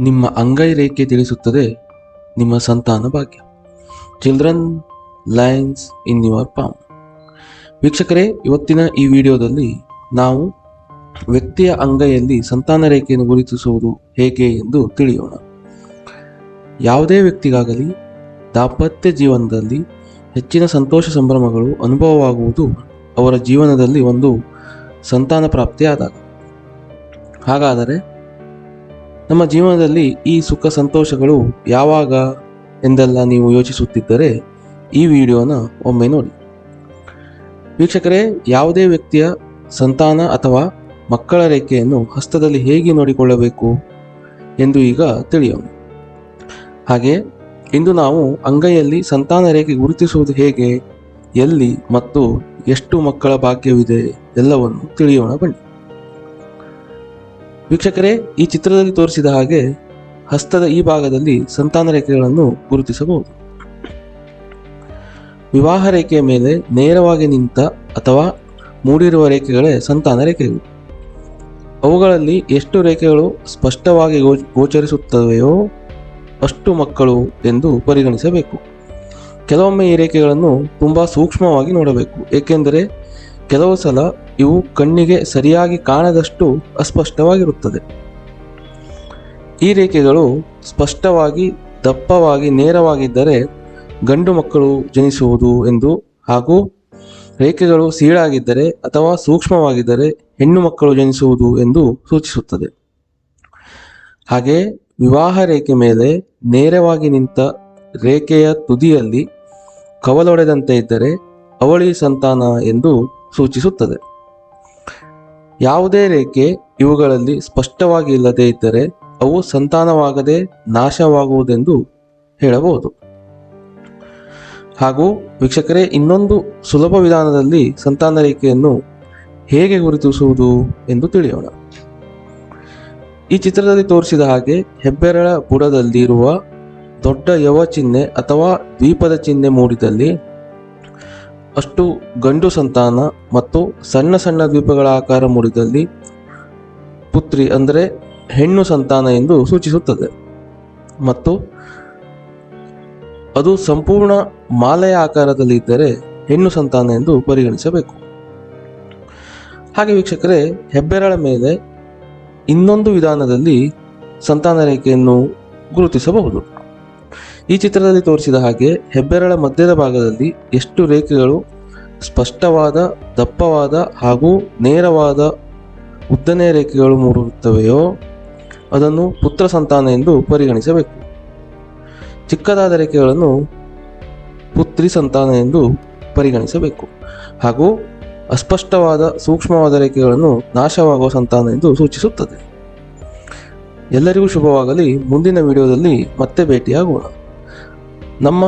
ನಿಮ್ಮ ಅಂಗೈ ರೇಖೆ ತಿಳಿಸುತ್ತದೆ ನಿಮ್ಮ ಸಂತಾನ ಭಾಗ್ಯ. Children lines in your palm ವೀಕ್ಷಕರೇ, ಇವತ್ತಿನ ಈ ವಿಡಿಯೋದಲ್ಲಿ ನಾವು ವ್ಯಕ್ತಿಯ ಅಂಗೈಯಲ್ಲಿ ಸಂತಾನ ರೇಖೆಯನ್ನು ಗುರುತಿಸುವುದು ಹೇಗೆ ಎಂದು ತಿಳಿಯೋಣ. ಯಾವುದೇ ವ್ಯಕ್ತಿಗಾಗಲಿ ದಾಂಪತ್ಯ ಜೀವನದಲ್ಲಿ ಹೆಚ್ಚಿನ ಸಂತೋಷ ಸಂಭ್ರಮಗಳು ಅನುಭವವಾಗುವುದು ಅವರ ಜೀವನದಲ್ಲಿ ಒಂದು ಸಂತಾನ ಪ್ರಾಪ್ತಿಯಾದಾಗ. ಹಾಗಾದರೆ ನಮ್ಮ ಜೀವನದಲ್ಲಿ ಈ ಸುಖ ಸಂತೋಷಗಳು ಯಾವಾಗ ಎಂದೆಲ್ಲ ನೀವು ಯೋಚಿಸುತ್ತಿದ್ದರೆ ಈ ವಿಡಿಯೋನ ಒಮ್ಮೆ ನೋಡಿ. ವೀಕ್ಷಕರೇ, ಯಾವುದೇ ವ್ಯಕ್ತಿಯ ಸಂತಾನ ಅಥವಾ ಮಕ್ಕಳ ರೇಖೆಯನ್ನು ಹಸ್ತದಲ್ಲಿ ಹೇಗೆ ನೋಡಿಕೊಳ್ಳಬೇಕು ಎಂದು ಈಗ ತಿಳಿಯೋಣ. ಹಾಗೆ, ಇಂದು ನಾವು ಅಂಗೈಯಲ್ಲಿ ಸಂತಾನ ರೇಖೆ ಗುರುತಿಸುವುದು ಹೇಗೆ, ಎಲ್ಲಿ ಮತ್ತು ಎಷ್ಟು ಮಕ್ಕಳ ಭಾಗ್ಯವಿದೆ ಎಲ್ಲವನ್ನು ತಿಳಿಯೋಣ ಬನ್ನಿ. ವೀಕ್ಷಕರೇ, ಈ ಚಿತ್ರದಲ್ಲಿ ತೋರಿಸಿದ ಹಾಗೆ ಹಸ್ತದ ಈ ಭಾಗದಲ್ಲಿ ಸಂತಾನ ರೇಖೆಗಳನ್ನು ಗುರುತಿಸಬಹುದು. ವಿವಾಹ ರೇಖೆಯ ಮೇಲೆ ನೇರವಾಗಿ ನಿಂತ ಅಥವಾ ಮೂಡಿರುವ ರೇಖೆಗಳೇ ಸಂತಾನ ರೇಖೆಗಳು. ಅವುಗಳಲ್ಲಿ ಎಷ್ಟು ರೇಖೆಗಳು ಸ್ಪಷ್ಟವಾಗಿ ಗೋಚರಿಸುತ್ತವೆಯೋ ಅಷ್ಟು ಮಕ್ಕಳು ಎಂದು ಪರಿಗಣಿಸಬೇಕು. ಕೆಲವೊಮ್ಮೆ ಈ ರೇಖೆಗಳನ್ನು ತುಂಬ ಸೂಕ್ಷ್ಮವಾಗಿ ನೋಡಬೇಕು. ಏಕೆಂದರೆ ಕೆಲವು ಸಲ ಇವು ಕಣ್ಣಿಗೆ ಸರಿಯಾಗಿ ಕಾಣದಷ್ಟು ಅಸ್ಪಷ್ಟವಾಗಿರುತ್ತದೆ. ಈ ರೇಖೆಗಳು ಸ್ಪಷ್ಟವಾಗಿ, ದಪ್ಪವಾಗಿ, ನೇರವಾಗಿದ್ದರೆ ಗಂಡು ಮಕ್ಕಳು ಜನಿಸುವುದು ಎಂದು ಹಾಗೂ ರೇಖೆಗಳು ಸೀಳಾಗಿದ್ದರೆ ಅಥವಾ ಸೂಕ್ಷ್ಮವಾಗಿದ್ದರೆ ಹೆಣ್ಣು ಮಕ್ಕಳು ಜನಿಸುವುದು ಎಂದು ಸೂಚಿಸುತ್ತದೆ. ಹಾಗೆ ವಿವಾಹ ರೇಖೆ ಮೇಲೆ ನೇರವಾಗಿ ನಿಂತ ರೇಖೆಯ ತುದಿಯಲ್ಲಿ ಕವಲೊಡೆದಂತೆ ಇದ್ದರೆ ಅವಳಿ ಸಂತಾನ ಎಂದು ಸೂಚಿಸುತ್ತದೆ. ಯಾವುದೇ ರೇಖೆ ಇವುಗಳಲ್ಲಿ ಸ್ಪಷ್ಟವಾಗಿ ಇಲ್ಲದೇ ಇದ್ದರೆ ಅವು ಸಂತಾನವಾಗದೆ ನಾಶವಾಗುವುದೆಂದು ಹೇಳಬಹುದು. ಹಾಗೂ ವೀಕ್ಷಕರೇ, ಇನ್ನೊಂದು ಸುಲಭ ವಿಧಾನದಲ್ಲಿ ಸಂತಾನ ರೇಖೆಯನ್ನು ಹೇಗೆ ಗುರುತಿಸುವುದು ಎಂದು ತಿಳಿಯೋಣ. ಈ ಚಿತ್ರದಲ್ಲಿ ತೋರಿಸಿದ ಹಾಗೆ ಹೆಬ್ಬೆರಳ ಬುಡದಲ್ಲಿರುವ ದೊಡ್ಡ ಯವ ಚಿಹ್ನೆ ಅಥವಾ ದ್ವೀಪದ ಚಿಹ್ನೆ ಮೂಡಿದಲ್ಲಿ ಅಷ್ಟು ಗಂಡು ಸಂತಾನ ಮತ್ತು ಸಣ್ಣ ಸಣ್ಣ ದ್ವೀಪಗಳ ಆಕಾರ ಮೂಡಿದಲ್ಲಿ ಪುತ್ರಿ ಅಂದರೆ ಹೆಣ್ಣು ಸಂತಾನ ಎಂದು ಸೂಚಿಸುತ್ತದೆ. ಮತ್ತು ಅದು ಸಂಪೂರ್ಣ ಮಾಲೆಯ ಆಕಾರದಲ್ಲಿ ಇದ್ದರೆ ಹೆಣ್ಣು ಸಂತಾನ ಎಂದು ಪರಿಗಣಿಸಬೇಕು. ಹಾಗೆ ವೀಕ್ಷಕರೇ, ಹೆಬ್ಬೆರಳ ಮೇಲೆ ಇನ್ನೊಂದು ವಿಧಾನದಲ್ಲಿ ಸಂತಾನ ರೇಖೆಯನ್ನು ಗುರುತಿಸಬಹುದು. ಈ ಚಿತ್ರದಲ್ಲಿ ತೋರಿಸಿದ ಹಾಗೆ ಹೆಬ್ಬೆರಳ ಮಧ್ಯದ ಭಾಗದಲ್ಲಿ ಎಷ್ಟು ರೇಖೆಗಳು ಸ್ಪಷ್ಟವಾದ, ದಪ್ಪವಾದ ಹಾಗೂ ನೇರವಾದ ಉದ್ದನೆಯ ರೇಖೆಗಳು ಮೂಡುತ್ತವೆಯೋ ಅದನ್ನು ಪುತ್ರ ಸಂತಾನ ಎಂದು ಪರಿಗಣಿಸಬೇಕು. ಚಿಕ್ಕದಾದ ರೇಖೆಗಳನ್ನು ಪುತ್ರಿ ಸಂತಾನ ಎಂದು ಪರಿಗಣಿಸಬೇಕು. ಹಾಗೂ ಅಸ್ಪಷ್ಟವಾದ, ಸೂಕ್ಷ್ಮವಾದ ರೇಖೆಗಳನ್ನು ನಾಶವಾಗುವ ಸಂತಾನ ಎಂದು ಸೂಚಿಸುತ್ತದೆ. ಎಲ್ಲರಿಗೂ ಶುಭವಾಗಲಿ. ಮುಂದಿನ ವಿಡಿಯೋದಲ್ಲಿ ಮತ್ತೆ ಭೇಟಿಯಾಗೋಣ. ನಮ್ಮ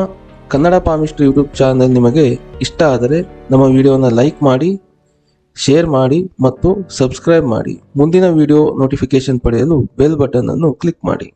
ಕನ್ನಡ ಪಾಮಿಸ್ಟ್ರಿ ಯೂಟ್ಯೂಬ್ ಚಾನಲ್ ನಿಮಗೆ ಇಷ್ಟ ಆದರೆ ನಮ್ಮ ವಿಡಿಯೋನ ಲೈಕ್ ಮಾಡಿ, ಶೇರ್ ಮಾಡಿ ಮತ್ತು ಸಬ್ಸ್ಕ್ರೈಬ್ ಮಾಡಿ. ಮುಂದಿನ ವಿಡಿಯೋ ನೋಟಿಫಿಕೇಶನ್ ಪಡೆಯಲು ಬೆಲ್ ಬಟನ್ ಅನ್ನು ಕ್ಲಿಕ್ ಮಾಡಿ.